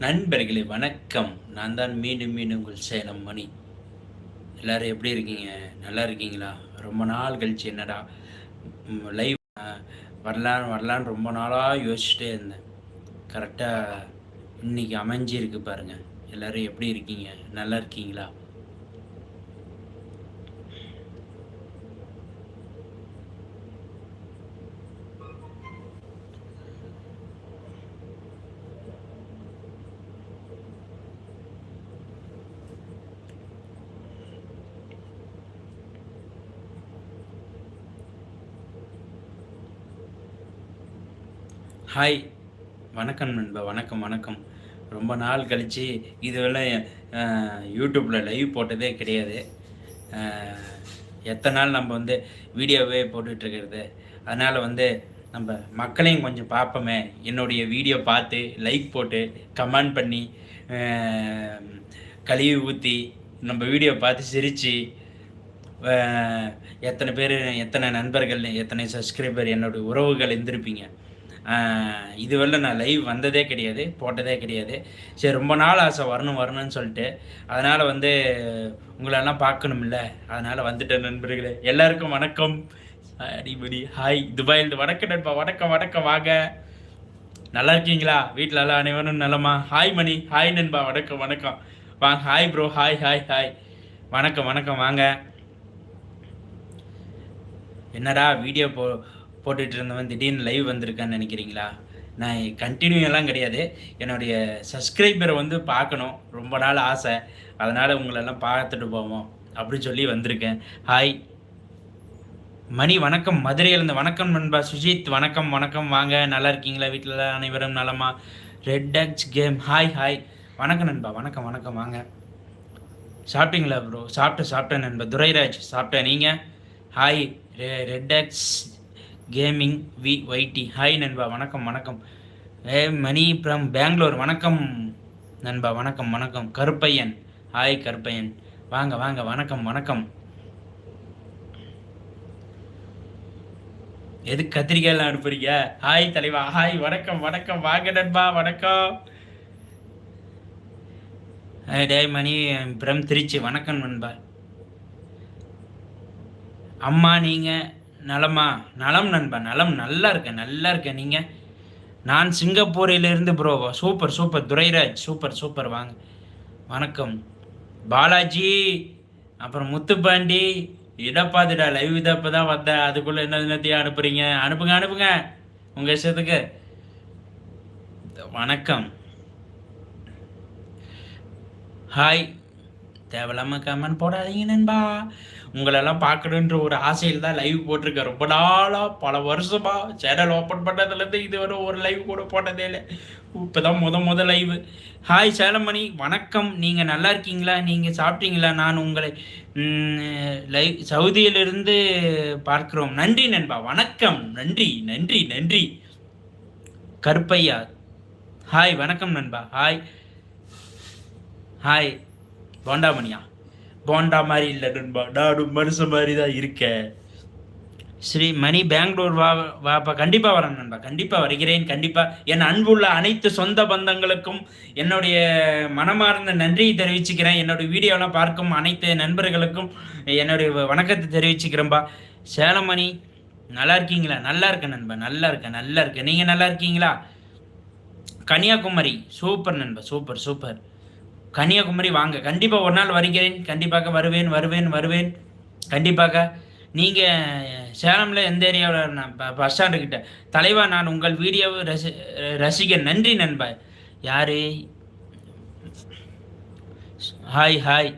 நண்பர்களே வணக்கம். நான் தான் மீண்டும் மீண்டும் உங்கள் சேலம் மணி. எல்லாரும் எப்படி இருக்கீங்க? நல்லா இருக்கீங்களா? ரொம்ப நாள் கழிச்சு என்னடா லைவ் வரலான் வரலான்னு ரொம்ப நாளாக யோசிச்சுட்டே இருந்தேன். கரெக்டாக இன்னைக்கு அமைஞ்சிருக்கு பாருங்கள் எல்லோரும் எப்படி இருக்கீங்க? நல்லா இருக்கீங்களா? ஹாய். வணக்கம் நண்பா வணக்கம் வணக்கம். ரொம்ப நாள் கழித்து இதுவெல்லாம் யூடியூப்பில் லைவ் போட்டதே கிடையாது. எத்தனை நாள் நம்ம வந்து வீடியோவே போட்டுட்ருக்கிறது அதனால் வந்து நம்ம மக்களையும் கொஞ்சம் பார்ப்போமே. என்னுடைய வீடியோ பார்த்து லைக் போட்டு கமெண்ட் பண்ணி கழுவி ஊற்றி நம்ம வீடியோ பார்த்து சிரித்து எத்தனை பேர் எத்தனை நண்பர்கள் எத்தனை சப்ஸ்கிரைபர் என்னோட உறவுகள் இருந்திருப்பீங்க. இதுவரை நான் லைவ் வந்ததே கிடையாது போட்டதே கிடையாது. சரி ரொம்ப நாள் ஆசை வரணும் வரணும்னு சொல்லிட்டு. அதனால் வந்து உங்களெல்லாம் பார்க்கணும்ல. அதனால் வந்துட்டேன் நண்பர்களே. எல்லாருக்கும் வணக்கம். அடிபடி ஹாய் துபாயில் வணக்கம் நண்பா. வணக்கம் வணக்கம் வாங்க. நல்லா இருக்கீங்களா? வீட்டில் எல்லாம் அனைவரும் நலமா? ஹாய் மணி. ஹாய் நண்பா. வணக்கம் வணக்கம். வாங்க hi bro hi hi hi வணக்கம் வணக்கம் வாங்க. என்னடா வீடியோ போ போட்டுட்டு இருந்தவன் திடீர்னு லைவ் வந்திருக்கான்னு நினைக்கிறீங்களா? நான் கண்டினியூ எல்லாம் கிடையாது. என்னுடைய சப்ஸ்கிரைபரை வந்து பார்க்கணும். ரொம்ப நாள் ஆசை. அதனால் உங்களெல்லாம் பார்த்துட்டு போவோம். அப்படின்னு சொல்லி வந்திருக்கேன். ஹாய் மணி வணக்கம். மதுரையிலேருந்து வணக்கம் நண்பா. சுஜித் வணக்கம் வணக்கம். வாங்க. நல்லா இருக்கீங்களா? வீட்டில் அனைவரும் நலமா? Red ducks game hi hi வணக்கம் நண்பா. வணக்கம் வணக்கம். வாங்க. சாப்பிட்டீங்களா ப்ரோ சாப்பிட்டேன் சாப்பிட்டேன் நண்பா. துரைராஜ் சாப்பிட்டேன். நீங்கள் ஹாய் ரெ red red ducks gaming V YT hi நண்பா. வணக்கம் வணக்கம். ஏ மணி ஃப்ரம் பெங்களூர் வணக்கம் நண்பா. வணக்கம் வணக்கம். கருப்பையன். ஹாய் கருப்பையன். வாங்க வாங்க. வணக்கம் வணக்கம். எது கத்திரிக்காயெல்லாம் அனுப்புறீங்க? ஹாய் தலைவா. ஹாய் வணக்கம் வணக்கம். வாங்க நண்பா. வணக்கம். டே மணி பிரம் திருச்சி. வணக்கம் நண்பா. அம்மா நீங்கள் நலமா? நலம் நண்பா நலம். நல்லா இருக்கேன் நல்லா இருக்கேன். நீங்கள் நான் சிங்கப்பூரிலிருந்து bro super super Durairaj super super வாங்க. வணக்கம். பாலாஜி அப்புறம் முத்துப்பாண்டி. இடப்பாதுடா லைவ் இதப்போ தான் வந்தேன் அதுக்குள்ளே என்ன என்னத்தையும் அனுப்புறீங்க? அனுப்புங்க அனுப்புங்க. உங்கள் இஷ்டத்துக்கு. வணக்கம். ஹாய் தேவையில்லாம கமெண்ட் போடாதீங்க நண்பா. உங்களெல்லாம் பார்க்கணுன்ற ஒரு ஆசையில் தான் லைவ் போட்டிருக்கேன். ரொம்ப நாளாக பல வருஷமா சேனல் ஓப்பன் பண்ணதுலேருந்து இதுவரை ஒரு லைவ் கூட போட்டதே இல்லை. இப்போ தான் முத முத லைவ் ஹாய் சேலமணி வணக்கம். நீங்கள் நல்லா இருக்கீங்களா? நீங்கள் சாப்பிட்டீங்களா? நான் உங்களை லைவ் சவுதியிலிருந்து பார்க்கிறோம். நன்றி நண்பா. வணக்கம். நன்றி நன்றி நன்றி. கருப்பையா. ஹாய் வணக்கம் நண்பா. Hi hi போண்டாமணியா. போண்டா மாதிரி இல்லை நண்பா. நானும் மனுஷன் மாதிரி தான் இருக்கேன் ஸ்ரீ மணி பெங்களூர் வா வாப்பா. கண்டிப்பாக வரேன் நண்பா. கண்டிப்பாக வருகிறேன். கண்டிப்பாக என் அன்புள்ள அனைத்து சொந்த பந்தங்களுக்கும் என்னுடைய மனமார்ந்த நன்றியை தெரிவிச்சுக்கிறேன். என்னுடைய வீடியோலாம் பார்க்கும் அனைத்து நண்பர்களுக்கும் என்னுடைய வணக்கத்தை தெரிவிச்சுக்கிறேன்பா சேலமணி நல்லா இருக்கீங்களா? நல்லா இருக்கேன் நண்பா. நல்லா இருக்கேன். நல்லா இருக்கேன். நீங்கள் நல்லா இருக்கீங்களா? கன்னியாகுமரி. சூப்பர் நண்பா. Super super. கன்னியாகுமரி வாங்க. கண்டிப்பாக ஒரு நாள் வருகிறேன். கண்டிப்பாக வருவேன் வருவேன் வருவேன். கண்டிப்பாக நீங்கள் சேலமில் எந்த ஏரியாவில் நான் பஸ் ஸ்டாண்டுக்கிட்ட தலைவா நான் உங்கள் வீடியோவை ரசி ரசிக்க நன்றி நண்பா. யார்? Hi hi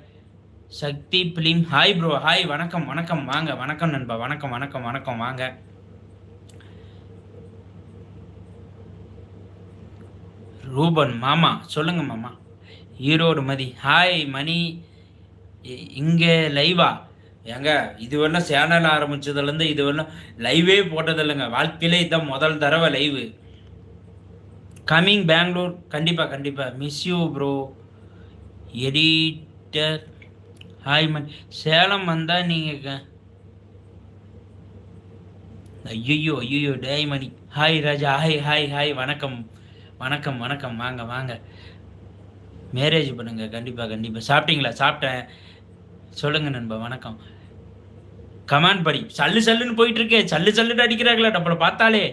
Sakthi film. Hi bro hi வணக்கம் வணக்கம். வாங்க வணக்கம் நண்பா. வணக்கம் வணக்கம் வணக்கம். வாங்க. ரூபன் மாமா. சொல்லுங்க மாமா. ஈரோடு மதி. ஹாய் மணி. இங்கே லைவா? ஏங்க இது வேணால் சேனல் ஆரம்பிச்சதுலேருந்து வேணால் லைவே போட்டதில்லைங்க. வாழ்க்கையிலே இதுதான் முதல் தடவை லைவு. கம்மிங் பெங்களூர் கண்டிப்பாக கண்டிப்பாக miss you bro editor hi Mani. Salem வந்தால் நீங்கள் ஐயோ ஐயோ டேய் Mani. Hi Raja. Hi hi hi வணக்கம். வணக்கம் வணக்கம். வாங்க வாங்க. மேரேஜ் பண்ணுங்க. கண்டிப்பாக கண்டிப்பாக சாப்பிட்டீங்களா? சாப்பிட்டேன். சொல்லுங்க நண்பா வணக்கம். கமான் படி சல்லு சல்லுன்னு போயிட்டு இருக்கே சல்லு சல்லுன்னு அடிக்கிறாங்களா நம்மளை பார்த்தாலே.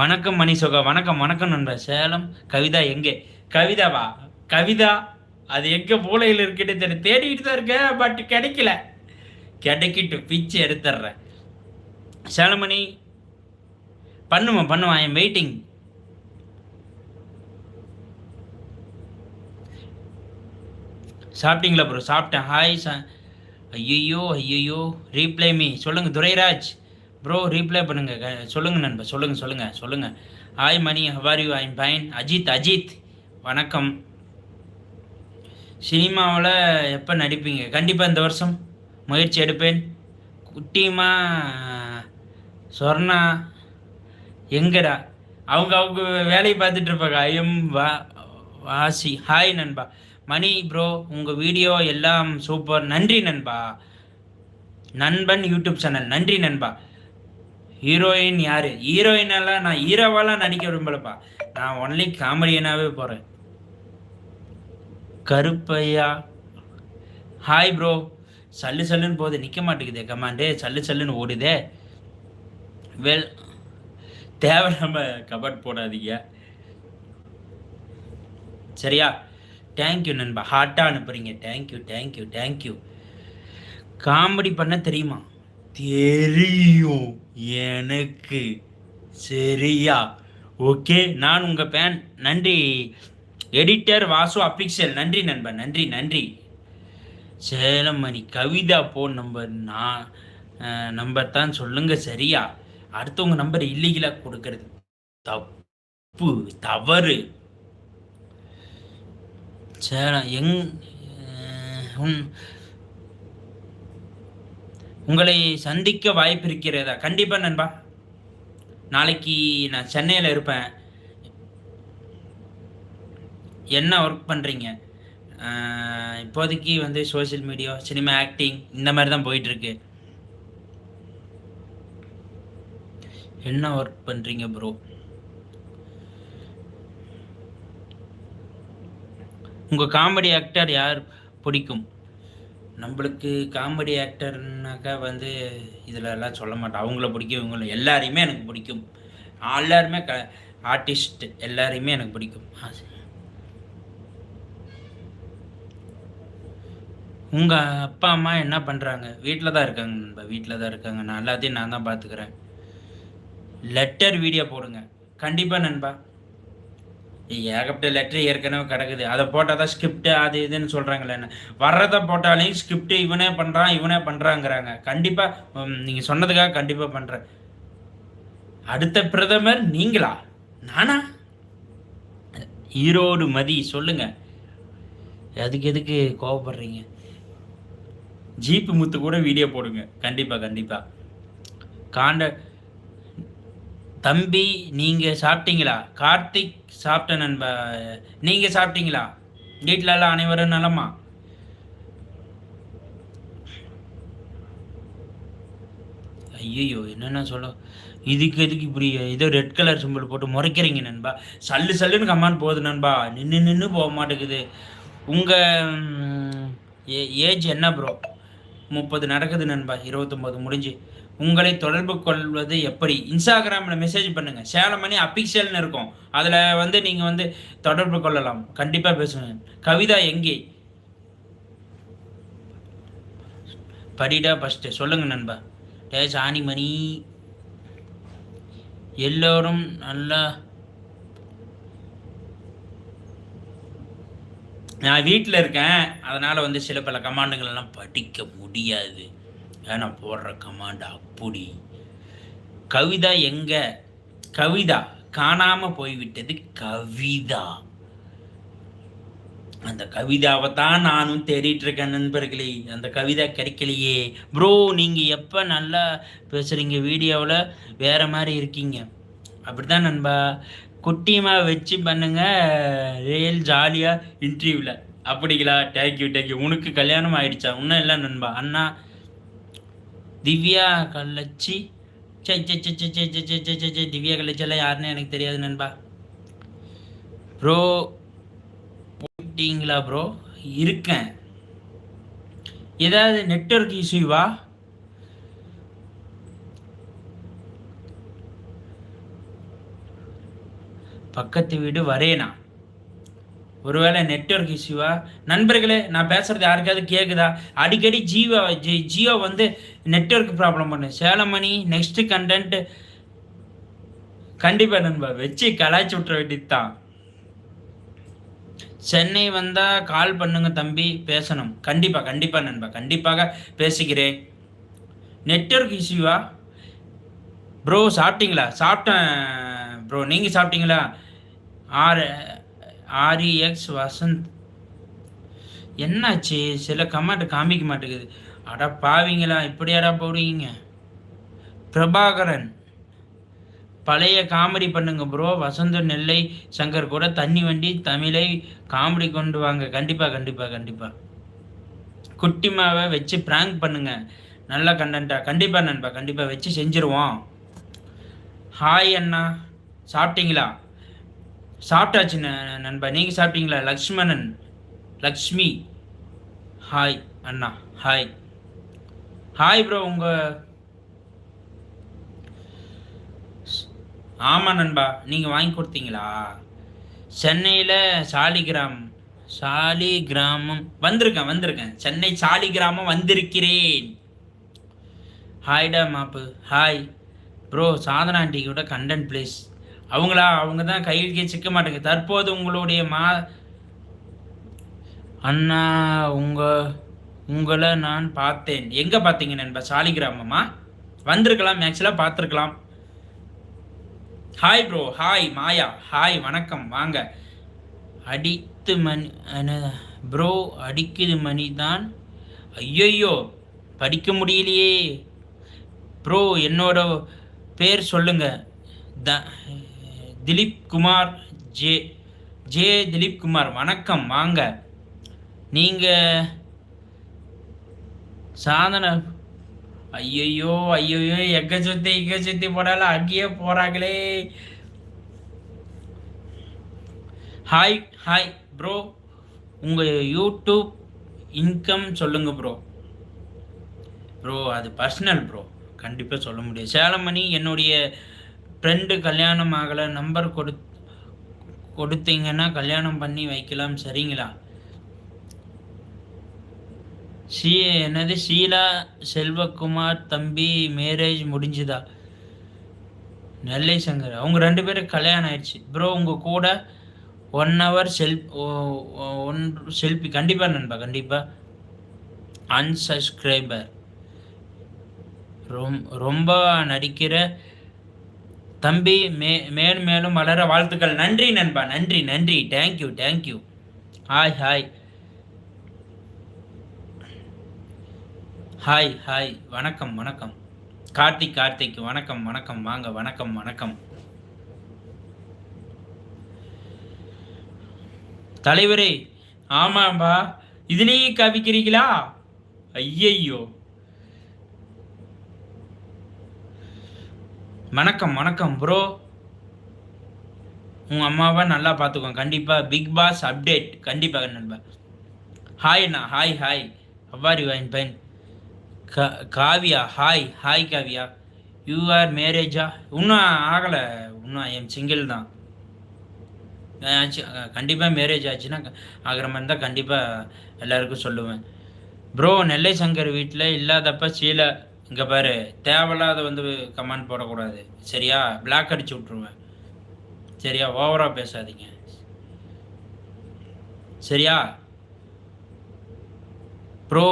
வணக்கம் மணிசோகா. வணக்கம் வணக்கம் நண்பா. சேலம் கவிதா எங்கே? கவிதாவா? கவிதா அது எங்கே மூலையில் இருக்குன்னு தெரியல தேடிட்டு தான் இருக்கேன் பட் கிடைக்கல. கிடைக்கிட்டு பிச்சு எடுத்துட்றேன். சேலமணி பண்ணுவேன் பண்ணுவேன் ஐ எம் வெயிட்டிங் சாப்பிட்டீங்களா ப்ரோ சாப்பிட்டேன். ஹாய் சா ஐயோ ஐயோ ரீப்ளை மீ சொல்லுங்கள் துரைராஜ். ப்ரோ ரீப்ளை பண்ணுங்கள் க- சொல்லுங்க நண்பா. சொல்லுங்கள் சொல்லுங்கள் சொல்லுங்கள் hi Mani how are you I'm fine Ajith Ajith. வணக்கம். சினிமாவில் எப்போ நடிப்பீங்க? கண்டிப்பாக இந்த வருஷம். முயற்சி எடுப்பேன். குட்டிமா சொர்ணா எங்கடா? அவங்க அவங்க வேலையை பார்த்துட்டு இருப்பாங்க. வா வாசி. ஹாய் நண்பா. மணி ப்ரோ உங்கள் வீடியோ எல்லாம் சூப்பர் நன்றி நண்பா. நண்பன் யூடியூப் சேனல் நன்றி நண்பா. ஹீரோயின் யார்? ஹீரோயினெல்லாம் நான் ஹீரோவெல்லாம் நடிக்க விரும்பலப்பா. நான் ஒன்லி காமெடியனாகவே போகிறேன் கருப்பையா. ஹாய் ப்ரோ சல்லு சல்லுன்னு போகுது. நிற்க மாட்டேங்குதே. கமாண்டே சல்லு சல்லுன்னு ஓடுதே. வெல் தேவை நம்ம கபட் போடாதீங்க. சரியா? தேங்க்யூ நண்பா. ஹார்ட்டாக அனுப்புறீங்க. தேங்க்யூ தேங்க்யூ தேங்க்யூ காமெடி பண்ண தெரியுமா? தெரியும். எனக்கு சரியா. ஓகே நான் உங்கள் பேன் நன்றி. எடிட்டர் வாசு அபிக்சல் நன்றி நண்பா. நன்றி நன்றி. சேலம் மணி கவிதா ஃபோன் நம்பர் நான் நம்பர் தான். சொல்லுங்க சரியா? அடுத்தவங்க நம்பர் இல்லீகலாக கொடுக்கறது. தப்பு தவறு. சேரா எங் உங்களை சந்திக்க வாய்ப்பு இருக்கிறதா கண்டிப்பாக நண்பா. நாளைக்கு நான் சென்னையில் இருப்பேன். என்ன ஒர்க் பண்ணுறீங்க இப்போதைக்கு வந்து சோஷியல் மீடியா சினிமா ஆக்டிங் இந்த மாதிரி தான் போயிட்டுருக்கு. என்ன ஒர்க் பண்ணுறீங்க ப்ரோ உங்கள் காமெடி ஆக்டர் யார் பிடிக்கும்? நம்மளுக்கு காமெடி ஆக்டர்னாக்கா வந்து இதில் எல்லாம் சொல்ல மாட்டேன் அவங்கள பிடிக்கும் இவங்கள எல்லாரையுமே எனக்கு பிடிக்கும். எல்லாருமே க ஆர்டிஸ்ட் எல்லாரையுமே எனக்கு பிடிக்கும். உங்கள் அப்பா அம்மா என்ன பண்ணுறாங்க வீட்டில் தான் இருக்காங்க நண்பா. வீட்டில் தான் இருக்காங்க. நான் எல்லாத்தையும் நான் தான் பார்த்துக்கிறேன் லெட்டர் வீடியோ போடுங்க. கண்டிப்பாக நண்பா. ஏகப்பட்ட லெட்டர் ஏற்கனவே கிடக்குது. அதை போட்டால் தான் ஸ்கிரிப்ட் அது இதுன்னு சொல்கிறாங்களே என்ன? வர்றதை போட்டாலையும் ஸ்கிரிப்ட் இவனே பண்ணுறான் இவனே பண்ணுறாங்கிறாங்க கண்டிப்பாக நீங்கள் சொன்னதுக்காக கண்டிப்பாக பண்ணுறேன் அடுத்த பிரதமர் நீங்களா? நானா? ஈரோடு மதி சொல்லுங்க. அதுக்கு எதுக்கு கோவப்படுறீங்க? ஜீப்பு முத்து கூட வீடியோ போடுங்க. கண்டிப்பாக கண்டிப்பாக காண்ட தம்பி நீங்கள் சாப்பிட்டீங்களா? கார்த்திக் சாப்பிட்ட நண்பா நீங்கள் சாப்பிட்டீங்களா? வீட்டில் எல்லாம் அனைவரும் நலமா? ஐயோ என்னென்ன சொல்ல? இதுக்கு எதுக்கு இப்படி ஏதோ ரெட் கலர் சிம்பிள் போட்டு முறைக்கிறீங்க நண்பா? சல்லு சல்லுன்னு கமான் போகுது நண்பா. நின்று நின்று போக மாட்டேங்குது. உங்கள் ஏஜ் என்ன ப்ரோ முப்பது நடக்குது நண்பா. இருபத்தொம்போது முடிஞ்சு. உங்களை தொடர்பு கொள்வது எப்படி? இன்ஸ்டாகிராமில் மெசேஜ் பண்ணுங்கள் சேலம் பண்ணி அபிஷியல்னு இருக்கும். அதில் வந்து நீங்கள் வந்து தொடர்பு கொள்ளலாம். கண்டிப்பாக பேசுங்க. கவிதா எங்கே? படிடா ஃபஸ்ட்டு சொல்லுங்கள் நண்பா. டே சாணிமணி. எல்லோரும் நல்லா நான் வீட்டில் இருக்கேன். அதனால் வந்து சில பல கமாண்டுங்களெல்லாம் படிக்க முடியாது. நான் போடுற கமாண்ட் அப்படி. கவிதா எங்க? கவிதா காணாமல் போய்விட்டது கவிதா. அந்த கவிதாவை தான் நானும் தேடிட்டு இருக்கேன் நண்பர்களே. அந்த கவிதா கிடைக்கலையே. ப்ரோ நீங்கள் எப்போ நல்லா பேசுகிறீங்க வீடியோவில் வேற மாதிரி இருக்கீங்க. அப்படிதான் நண்பா. குட்டியமாக வச்சு பண்ணுங்க. ரியல் ஜாலியாக இன்டர்வியூவில் அப்படிங்களா? தேங்க்யூ தேங்க்யூ உனக்கு கல்யாணம் ஆயிடுச்சா? இன்னும் இல்லை நண்பா. அண்ணா திவ்யா கள்ளச்சி. சே சே சே சே சே சே சே சே சே சே திவ்யா கள்ளச்சியெல்லாம் யாருன்னு எனக்கு தெரியாது நண்பா. ப்ரோ போயிட்டீங்களா ப்ரோ இருக்கேன். ஏதாவது நெட்வொர்க் இஷ்யூவா பக்கத்து வீடு வரேனா? ஒருவேளை நெட்வொர்க் இஷ்யூவா நண்பர்களே நான் பேசுறது யாருக்காவது கேட்குதா அடிக்கடி ஜியோ ஜி- ஜியோ வந்து நெட்ஒர்க் ப்ராப்ளம் பண்ணு. சேலமணி நெக்ஸ்ட் கண்டென்ட் கண்டிப்பாக நண்பா வச்சு கலாய்ச்சி விட்டுற வேண்டியது தான் சென்னை வந்தால் கால் பண்ணுங்க தம்பி பேசணும். கண்டிப்பாக கண்டிப்பாக நண்பா கண்டிப்பாக பேசுகிறேன் நெட்ஒர்க் இஷ்யூவா ப்ரோ சாப்பிட்டீங்களா? சாப்பிட்டேன் ப்ரோ நீங்கள் சாப்பிட்டீங்களா? R REX Vasanth. என்னாச்சு? சில கமெண்ட் காமிக்க மாட்டேங்குது. அட பாவிங்களா இப்படியாடா போடுவீங்க? பிரபாகரன் பழைய காமெடி பண்ணுங்க ப்ரோ வசந்த நெல்லை சங்கர் கூட தண்ணி வண்டி தமிழை காமெடி கொண்டு வாங்க. கண்டிப்பாக கண்டிப்பாக கண்டிப்பாக குட்டிமாவை வச்சு ப்ராங்க் பண்ணுங்க. நல்ல கண்டென்ட்டாக கண்டிப்பாக நண்பா கண்டிப்பாக வச்சு செஞ்சுருவோம். ஹாய் அண்ணா. சாப்பிட்டீங்களா? சாப்பிட்டாச்சு நண்பா. நீங்கள் சாப்பிட்டீங்களா? லக்ஷ்மணன் லக்ஷ்மி. ஹாய் அண்ணா. ஹாய் ஹாய் ப்ரோ உங்கள் ஆமாம் நண்பா நீங்கள் வாங்கி கொடுத்தீங்களா? சென்னையில் சாலிகிராம் சாலி கிராமம் வந்திருக்கேன் வந்திருக்கேன். சென்னை சாலி கிராமம் வந்திருக்கிறேன் ஹாய்டா மாப்பு ஹாய் ப்ரோ சாதனா ஆண்டியோட கண்டென்ட் ப்ளீஸ் அவங்களா அவங்க தான் கையிலே சிக்க மாட்டேங்க. தற்போது உங்களுடைய மா அண்ணா உங்கள் உங்களை நான் பார்த்தேன். எங்கே பார்த்தீங்க நண்பா? சாலிகிராமமா? வந்திருக்கலாம் ஆக்சுவலாக பார்த்துருக்கலாம். Hi bro hi Maya hi வணக்கம் வாங்க. அடித்து மணி ப்ரோ அடிக்குது மணி தான் ஐயையோ படிக்க முடியலையே. ப்ரோ என்னோட பேர் சொல்லுங்க. த திலீப் குமார் ஜே ஜே திலீப் குமார் வணக்கம் வாங்க. நீங்கள் சாதனை ஐயையோ ஐயையோ எக்க சுத்தி இக்க சுத்தி போடால அங்கேயே போறாங்களே. ஹாய் ஹாய் ப்ரோ உங்கள் யூடியூப் இன்கம் சொல்லுங்க ப்ரோ ப்ரோ அது பர்சனல் ப்ரோ கண்டிப்பாக சொல்ல முடியாது. சேலமணி என்னுடைய ஃப்ரெண்டு கல்யாணம் ஆகலை. நம்பர் கொடு கொடுத்தீங்கன்னா கல்யாணம் பண்ணி வைக்கலாம். சரிங்களா? ஷீ என்னது? ஷீலா செல்வகுமார் தம்பி மேரேஜ் முடிஞ்சுதா? நெல்லை சங்கர் அவங்க ரெண்டு பேரும் கல்யாணம் ஆயிடுச்சு. ப்ரோ உங்கள் கூட ஒன் ஹவர் செல் ஒன் செல்ஃபி கண்டிப்பாக நண்பா கண்டிப்பாக அன்சப்ஸ்கிரைபர் ரொம் ரொம்ப நடிக்கிற தம்பி மே மேலும் மேலும் வளர வாழ்த்துக்கள். நன்றி நண்பா நன்றி நன்றி. Thank you thank you hi hi hi hi வணக்கம் வணக்கம். கார்த்திக் கார்த்திக். வணக்கம் வணக்கம். வாங்க வணக்கம் வணக்கம். தலைவரே ஆமாம்பா. இதுலேயே கவிக்கிறீங்களா ஐயையோ. வணக்கம் வணக்கம் ப்ரோ உங்கள் அம்மாவை நல்லா பார்த்துக்கோ கண்டிப்பாக பிக் பாஸ் அப்டேட் கண்டிப்பாக நண்பா ஹாய் அண்ணா. ஹாய் ஹாய் அவ்வாரி வாயின் பையன். கா Kavya hi hi Kavya. You are மேரேஜா இன்னும் ஆகலை. இன்னும் என் சிங்கிள் தான். ஆச்சு. கண்டிப்பாக மேரேஜ் ஆச்சுன்னா ஆகிற மாதிரி இருந்தால் கண்டிப்பாக எல்லாருக்கும் சொல்லுவேன். ப்ரோ நெல்லை சங்கர் வீட்டில் இல்லாதப்ப சீலை இங்கே பாரு தேவையில்லாத வந்து கமெண்ட் போடக்கூடாது. சரியா? பிளாக் அடிச்சு விட்ருவேன் சரியா? ஓவராக பேசாதீங்க. சரியா? ப்ரோ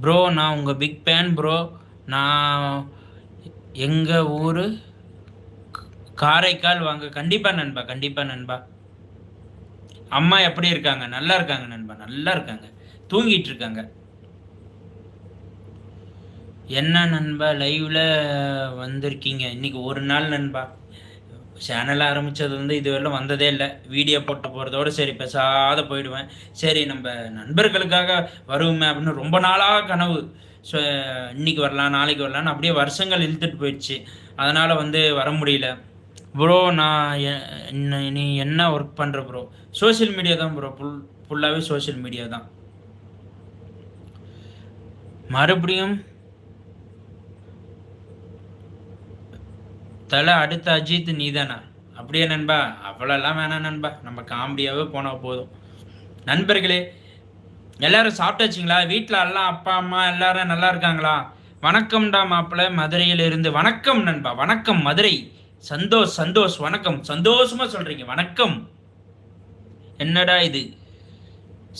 ப்ரோ நான் உங்கள் பிக் ஃபேன் ப்ரோ நான் எங்கள் ஊர்? காரைக்கால் வாங்க. கண்டிப்பாக நண்பா கண்டிப்பாக நண்பா. அம்மா எப்படி இருக்காங்க? நல்லா இருக்காங்க நண்பா நல்லா இருக்காங்க. தூங்கிட்டு இருக்காங்க. என்ன நண்பா லைவ்ல வந்திருக்கீங்க? இன்னைக்கு ஒரு நாள் நண்பா. சேனல் ஆரம்பித்தது வந்து இதுவரையிலும் வந்ததே இல்லை. வீடியோ போட்டு போகிறதோட சரி பேசாத போயிடுவேன். சரி நம்ம நண்பர்களுக்காக வருவோமே அப்படின்னு ரொம்ப நாளாக கனவு. ஸோ இன்னைக்கு வரலாம் நாளைக்கு வரலாம்னு அப்படியே வருஷங்கள் இழுத்துட்டு போயிடுச்சு. அதனால் வந்து வர முடியல. ப்ரோ நான் நீ என்ன ஒர்க் பண்ணுற ப்ரோ சோஷியல் மீடியா தான் ப்ரோ ஃபுல் ஃபுல்லாகவே சோஷியல் மீடியா தான். மறுபடியும் தலை அடுத்த அஜித் நீதானா? அப்படியே நண்பா அவ்வளோலாம் வேணாம் நண்பா. நம்ம காமெடியாகவே போனால் போதும். நண்பர்களே எல்லாரும் சாப்பிட்டாச்சிங்களா? வீட்டில் எல்லாம் அப்பா அம்மா எல்லாரும் நல்லா இருக்காங்களா? வணக்கம்டா மாப்பிள்ளை மதுரையிலிருந்து வணக்கம் நண்பா வணக்கம் மதுரை. சந்தோஷ் சந்தோஷ் வணக்கம். சந்தோஷமா சொல்றீங்க வணக்கம். என்னடா இது?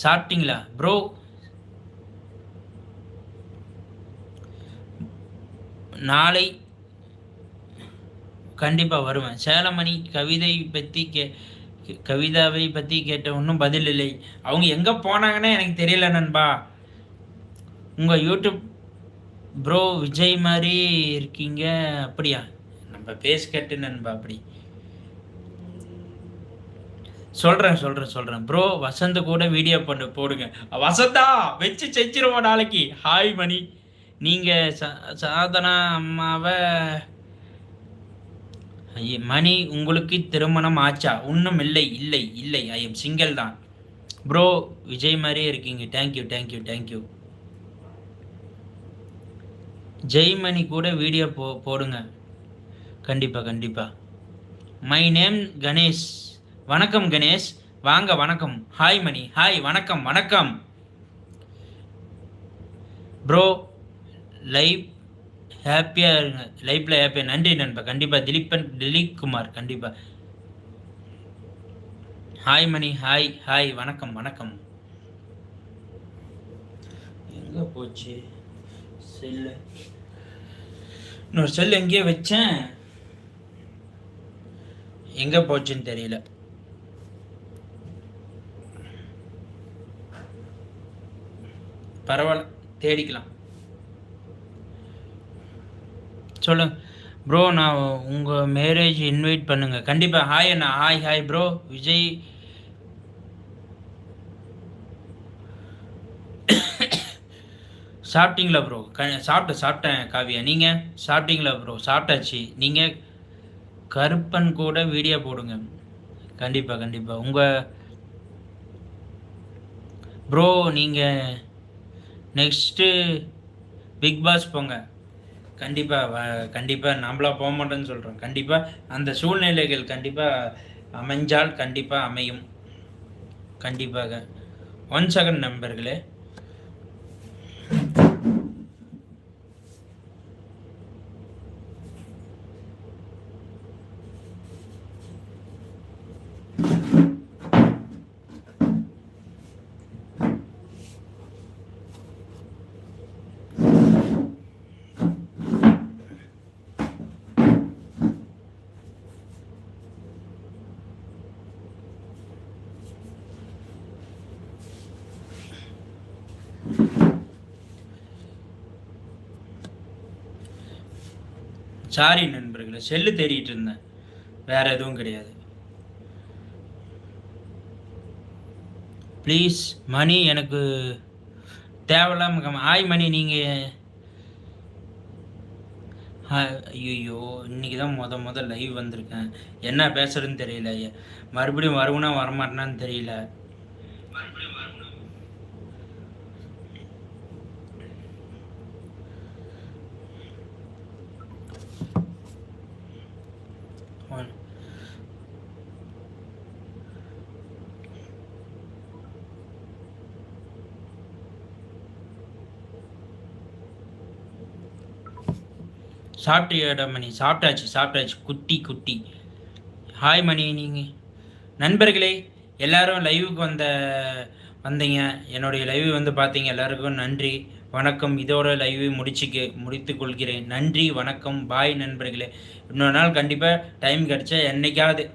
சாப்பிட்டீங்களா? ப்ரோ நாளை கண்டிப்பாக வருவேன். சேலமணி கவிதை பற்றி கே கவிதாவை பற்றி கேட்ட ஒன்றும் பதில் இல்லை. அவங்க எங்கே போனாங்கன்னே எனக்கு தெரியல நண்பா. உங்கள் யூடியூப் ப்ரோ விஜய் மாதிரி இருக்கீங்க அப்படியா? நம்ம பேஸ் கேட்டு நண்பா அப்படி. சொல்கிறேன் சொல்கிறேன் சொல்கிறேன் ப்ரோ வசந்த் கூட வீடியோ பண்ணு போடுங்க. வசந்தா வச்சு செஞ்சிருவோம் நாளைக்கு. ஹாய் மணி. நீங்கள் சா சாதனா அம்மாவை மணி உங்களுக்கு திருமணம் ஆச்சா? இன்னும் இல்லை இல்லை இல்லை. ஐ எம் சிங்கிள் தான். ப்ரோ விஜய் மாதிரியே இருக்கீங்க. தேங்க்யூ தேங்க்யூ தேங்க்யூ ஜெய்மணி கூட வீடியோ போ போடுங்க. கண்டிப்பாக கண்டிப்பாக மை நேம் கணேஷ் வணக்கம் கணேஷ் வாங்க வணக்கம். ஹாய் மணி. ஹாய் வணக்கம் வணக்கம். ப்ரோ லைவ் ஹாப்பியாக இருங்க லைஃப்பில் ஹாப்பியாக நன்றி நண்பா. கண்டிப்பாக திலீப்பன் திலீப் குமார் கண்டிப்பாக ஹாய் மணி. ஹாய் ஹாய் வணக்கம் வணக்கம். எங்கே போச்சு? செல்லு. இன்னொரு செல் எங்கேயோ வச்சேன். எங்கே போச்சுன்னு தெரியல. பரவாயில்ல. தேடிக்கலாம். சொல்லுங்க ப்ரோ நான் உங்கள் மேரேஜ் இன்வைட் பண்ணுங்க. கண்டிப்பாக ஹாய் அண்ணா. Hi hi bro Vijay. சாப்பிட்டீங்களா ப்ரோ க சாப்பிட்டேன் சாப்பிட்டேன் காவியா. நீங்கள் சாப்பிட்டீங்களா ப்ரோ சாப்பிட்டாச்சு. நீங்கள் கருப்பன் கூட வீடியோ போடுங்க. கண்டிப்பாக கண்டிப்பாக உங்கள் ப்ரோ நீங்கள் நெக்ஸ்ட்டு பிக் பாஸ் போங்க. கண்டிப்பாக கண்டிப்பாக நம்மளாக போக மாட்டோம்னு சொல்கிறோம் கண்டிப்பாக அந்த சூழ்நிலைகள் கண்டிப்பாக அமைஞ்சால் கண்டிப்பாக அமையும். கண்டிப்பாக. ஒன் செகண்ட் நண்பர்களே. சாரி நண்பர்களை செல்லு தேடிட்டு இருந்தேன். வேற எதுவும் கிடையாது. ப்ளீஸ் மணி எனக்கு தேவையில்லாம ஆய் மணி நீங்கள் ஐயோ இன்னைக்கு தான் முத முத லைவ் வந்திருக்கேன். என்ன பேசுறதுன்னு தெரியல மறுபடியும் வருவனா வரமாட்டேனான்னு தெரியல. சாப்பிட்டியாடா மணி? சாப்பிட்டாச்சு சாப்பிட்டாச்சு. குட்டி குட்டி. ஹாய் மணி நீங்கள் நண்பர்களே எல்லாரும் லைவுக்கு வந்த வந்தீங்க. என்னுடைய லைவ் வந்து பார்த்தீங்க. எல்லாருக்கும் நன்றி. வணக்கம். இதோட லைவ் முடிச்சுக்க முடித்து கொள்கிறேன். நன்றி வணக்கம். பாய் நண்பர்களே. இன்னொரு நாள் கண்டிப்பாக டைம் கிடைச்சா என்னைக்காவது.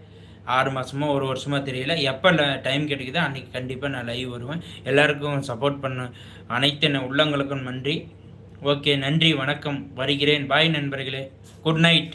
ஆறு மாதமோ ஒரு வருஷமோ தெரியல. எப்போ டைம் கிடைக்குதோ அன்றைக்கி கண்டிப்பாக நான் லைவ் வருவேன். எல்லாருக்கும் சப்போர்ட் பண்ண அனைத்து ந- உள்ளங்களுக்கும் நன்றி. ஓகே நன்றி வணக்கம். வருகிறேன். பாய் நண்பர்களே. Good night.